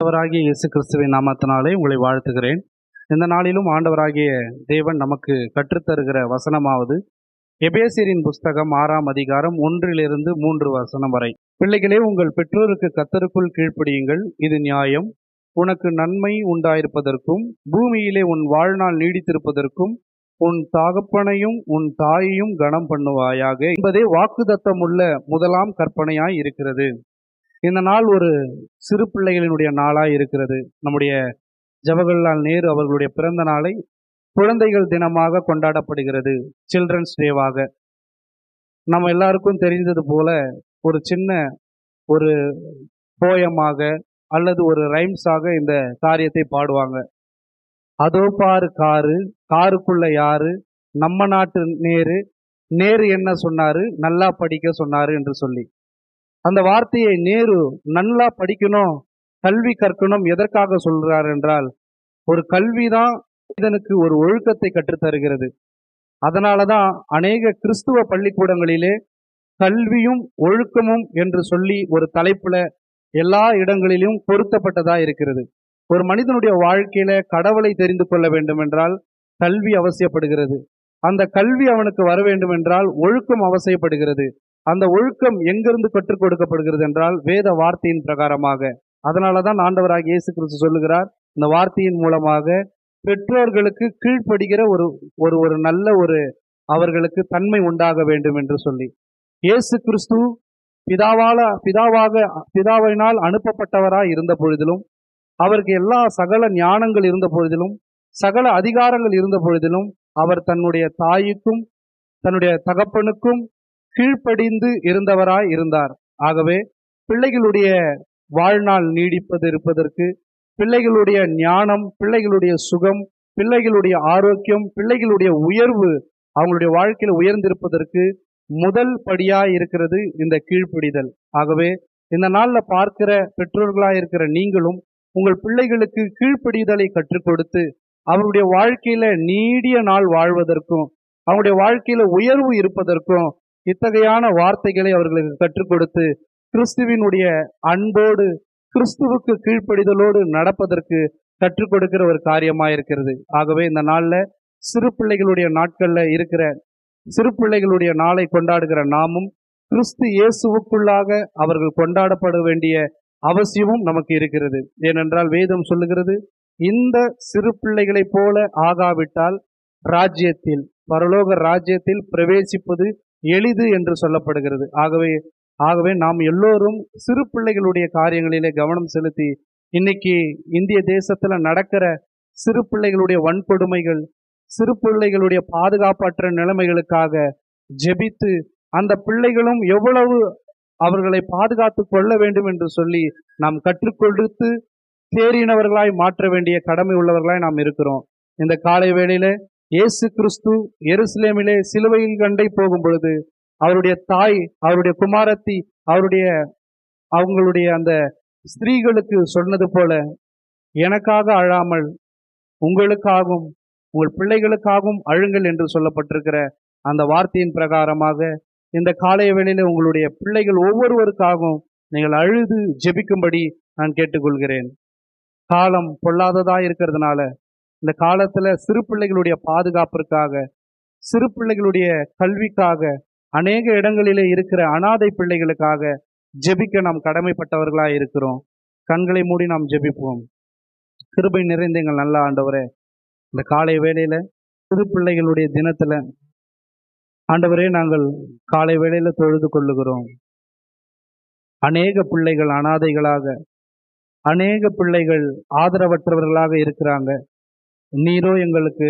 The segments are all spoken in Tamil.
ஆண்டவராகிய இயேசு கிறிஸ்துவின் நாமத்தினாலே உங்களை வாழ்த்துகிறேன். இந்த நாளிலும் ஆண்டவராகிய தேவன் நமக்கு கற்றுத்தருகிற வசனமாவது எபேசியரின் புஸ்தகம் ஆறாம் அதிகாரம் ஒன்றிலிருந்து மூன்று வசனம் வரை. பிள்ளைகளே உங்கள் பெற்றோருக்கு கத்தருக்குள் கீழ்ப்படியுங்கள். இது நியாயம். உனக்கு நன்மை உண்டாயிருப்பதற்கும் பூமியிலே உன் வாழ்நாள் நீடித்திருப்பதற்கும் உன் தாகப்பனையும் உன் தாயையும் கனம் பண்ணுவாயாக என்பதே வாக்குதத்தமுள்ள முதலாம் கற்பனையாய் இருக்கிறது. இந்த நாள் ஒரு சிறு பிள்ளைகளினுடைய நாளாக இருக்கிறது. நம்முடைய ஜவஹர்லால் நேரு அவர்களுடைய பிறந்த நாளை குழந்தைகள் தினமாக கொண்டாடப்படுகிறது. சில்ட்ரன்ஸ் டேவாக நம்ம எல்லாருக்கும் தெரிந்தது போல ஒரு சின்ன ஒரு போயமாக அல்லது ஒரு ரைம்ஸாக இந்த காரியத்தை பாடுவாங்க. அதோ பாரு காரு காருக்குள்ள யாரு? நம்ம நாட்டு நேரு நேரு என்ன சொன்னாரு? நல்லா படிக்க சொன்னாரு என்று சொல்லி. அந்த வார்த்தையை நேரு நல்லா படிக்கணும் கல்வி கற்கணும் எதற்காக சொல்கிறார் என்றால் ஒரு கல்விதான் மனிதனுக்கு ஒரு ஒழுக்கத்தை கற்றுத்தருகிறது. அதனால தான் அநேக கிறிஸ்துவ பள்ளிக்கூடங்களிலே கல்வியும் ஒழுக்கமும் என்று சொல்லி ஒரு தலைப்புல எல்லா இடங்களிலும் பொருத்தப்பட்டதா இருக்கிறது. ஒரு மனிதனுடைய வாழ்க்கையில கடவுளை தெரிந்து கொள்ள வேண்டும் என்றால் கல்வி அவசியப்படுகிறது. அந்த கல்வி அவனுக்கு வர வேண்டும் என்றால் ஒழுக்கம் அவசியப்படுகிறது. அந்த ஒழுக்கம் எங்கிருந்து கற்றுக் கொடுக்கப்படுகிறது என்றால் வேத வார்த்தையின் பிரகாரமாக. அதனாலதான் ஆண்டவராக இயேசு கிறிஸ்து சொல்லுகிறார் இந்த வார்த்தையின் மூலமாக பெற்றோர்களுக்கு கீழ்ப்படுகிற ஒரு ஒரு ஒரு நல்ல ஒரு அவர்களுக்கு தன்மை உண்டாக வேண்டும் என்று சொல்லி. இயேசு கிறிஸ்து பிதாவால பிதாவாக பிதாவினால் அனுப்பப்பட்டவராய் இருந்த பொழுதிலும் அவருக்கு எல்லா சகல ஞானங்கள் இருந்த பொழுதிலும் சகல அதிகாரங்கள் இருந்த பொழுதிலும் அவர் தன்னுடைய தாய்க்கும் தன்னுடைய தகப்பனுக்கும் கீழ்ப்படிந்து இருந்தவராய் இருந்தார். ஆகவே பிள்ளைகளுடைய வாழ்நாள் நீடிப்பது இருப்பதற்கு பிள்ளைகளுடைய ஞானம் பிள்ளைகளுடைய சுகம் பிள்ளைகளுடைய ஆரோக்கியம் பிள்ளைகளுடைய உயர்வு அவங்களுடைய வாழ்க்கையில் உயர்ந்திருப்பதற்கு முதல் படியாய் இருக்கிறது இந்த கீழ்ப்பிடிதல். ஆகவே இந்த நாளில் பார்க்கிற பெற்றோர்களாக இருக்கிற நீங்களும் உங்கள் பிள்ளைகளுக்கு கீழ்ப்படிதலை கற்றுக் கொடுத்து அவருடைய வாழ்க்கையில நீடிய நாள் வாழ்வதற்கும் அவங்களுடைய வாழ்க்கையில உயர்வு இருப்பதற்கும் இத்தகையான வார்த்தைகளை அவர்களுக்கு கற்றுக் கொடுத்து கிறிஸ்துவினுடைய அன்போடு கிறிஸ்துவுக்கு கீழ்ப்படிதலோடு நடப்பதற்கு கற்றுக் கொடுக்கிற ஒரு காரியமா இருக்கிறது ஆகவே இந்த நாள்ல சிறு பிள்ளைகளுடைய நாட்கள்ல இருக்கிற சிறு பிள்ளைகளுடைய நாளை கொண்டாடுகிற நாமும் கிறிஸ்து இயேசுவுக்குள்ளாக அவர்கள் கொண்டாடப்பட வேண்டிய அவசியமும் நமக்கு இருக்கிறது. ஏனென்றால் வேதம் சொல்லுகிறது இந்த சிறு பிள்ளைகளைப் போல ஆகாவிட்டால் ராஜ்யத்தில் பரலோக ராஜ்யத்தில் பிரவேசிப்பது எளிது என்று சொல்லப்படுகிறது. ஆகவே ஆகவே நாம் எல்லோரும் சிறு பிள்ளைகளுடைய காரியங்களிலே கவனம் செலுத்தி இன்னைக்கு இந்திய தேசத்தில் நடக்கிற சிறு பிள்ளைகளுடைய வன்கொடுமைகள் சிறு பிள்ளைகளுடைய பாதுகாப்பற்ற நிலைமைகளுக்காக ஜெபித்து அந்த பிள்ளைகளும் எவ்வளவு அவர்களை பாதுகாத்து கொள்ள வேண்டும் என்று சொல்லி நாம் கற்றுக்கொடுத்து தேறினவர்களாய் மாற்ற வேண்டிய கடமை உள்ளவர்களாய் நாம் இருக்கிறோம். இந்த காலை வேளையில இயேசு கிறிஸ்து எருசலேமிலே சிலுவையில் கண்டை போகும் பொழுது அவருடைய தாய் அவருடைய குமாரத்தி அவருடைய அவங்களுடைய அந்த ஸ்திரீகளுக்கு சொன்னது போல எனக்காக அழாமல் உங்களுக்காகவும் உங்கள் பிள்ளைகளுக்காகவும் அழுங்கள் என்று சொல்லப்பட்டிருக்கிற அந்த வார்த்தையின் பிரகாரமாக இந்த காலை வேளையில் உங்களுடைய பிள்ளைகள் ஒவ்வொருவருக்காகவும் நீங்கள் அழுது ஜெபிக்கும்படி நான் கேட்டுக்கொள்கிறேன். காலம் பொல்லாததாக இருக்கிறதுனால இந்த காலத்தில் சிறு பிள்ளைகளுடைய பாதுகாப்பிற்காக சிறு பிள்ளைகளுடைய கல்விக்காக அநேக இடங்களிலே இருக்கிற அனாதை பிள்ளைகளுக்காக ஜெபிக்க நாம் கடமைப்பட்டவர்களாக இருக்கிறோம். கண்களை மூடி நாம் ஜெபிப்போம். கிருபை நிறைந்த எங்கள் நல்ல ஆண்டவரே இந்த காலை வேளையில் சிறு பிள்ளைகளுடைய தினத்தில் ஆண்டவரே நாங்கள் காலை வேளையில் தொழுது கொள்ளுகிறோம். அநேக பிள்ளைகள் அனாதைகளாக அநேக பிள்ளைகள் ஆதரவற்றவர்களாக இருக்கிறாங்க. நீரோ எங்களுக்கு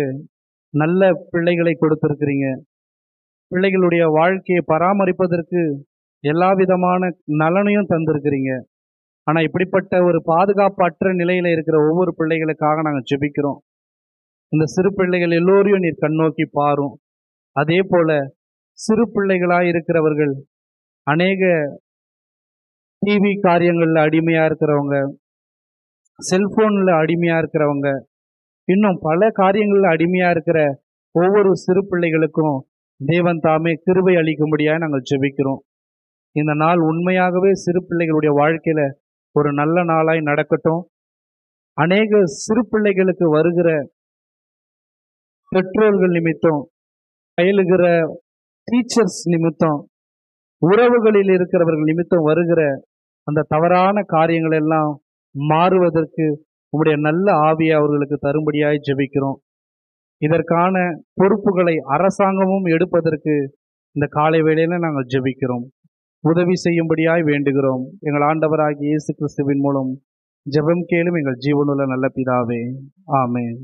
நல்ல பிள்ளைகளை கொடுத்திருக்கிறீங்க. பிள்ளைகளுடைய வாழ்க்கையை பராமரிப்பதற்கு எல்லா விதமான நலனையும் தந்திருக்கிறீங்க. ஆனால் இப்படிப்பட்ட ஒரு பாதுகாப்பற்ற நிலையில் இருக்கிற ஒவ்வொரு பிள்ளைகளுக்காக நாங்கள் ஜெபிக்கிறோம். இந்த சிறு பிள்ளைகள் எல்லோரையும் நீர் கண்ணோக்கி பாரும். அதே போல் சிறு பிள்ளைகளாக இருக்கிறவர்கள் அநேக டிவி காரியங்களில் அடிமையாக இருக்கிறவங்க செல்ஃபோனில் அடிமையாக இருக்கிறவங்க இன்னும் பல காரியங்களில் அடிமையாக இருக்கிற ஒவ்வொரு சிறு பிள்ளைகளுக்கும் தேவன் தாமே கிருபை அளிக்கும்படியாக நாங்கள் ஜெபிக்கிறோம். இந்த நாள் உண்மையாகவே சிறு பிள்ளைகளுடைய வாழ்க்கையில் ஒரு நல்ல நாளாய் நடக்கட்டும். அநேக சிறு பிள்ளைகளுக்கு வருகிற பெற்றோர்கள் நிமித்தம் பயிலுகிற டீச்சர்ஸ் நிமித்தம் உறவுகளில் இருக்கிறவர்கள் நிமித்தம் வருகிற அந்த தவறான காரியங்கள் எல்லாம் மாறுவதற்கு உம்முடைய நல்ல ஆவியை அவர்களுக்கு தரும்படியாய் ஜெபிக்கிறோம். இதற்கான பொறுப்புகளை அரசாங்கமும் எடுப்பதற்கு இந்த காலை வேளையில நாங்கள் ஜெபிக்கிறோம். உதவி செய்யும்படியாய் வேண்டுகிறோம். எங்கள் ஆண்டவராகிய இயேசு கிறிஸ்துவின் மூலம் ஜெபம் கேளும் எங்கள் ஜீவனுள்ள நல்ல பிதாவே. ஆமேன்.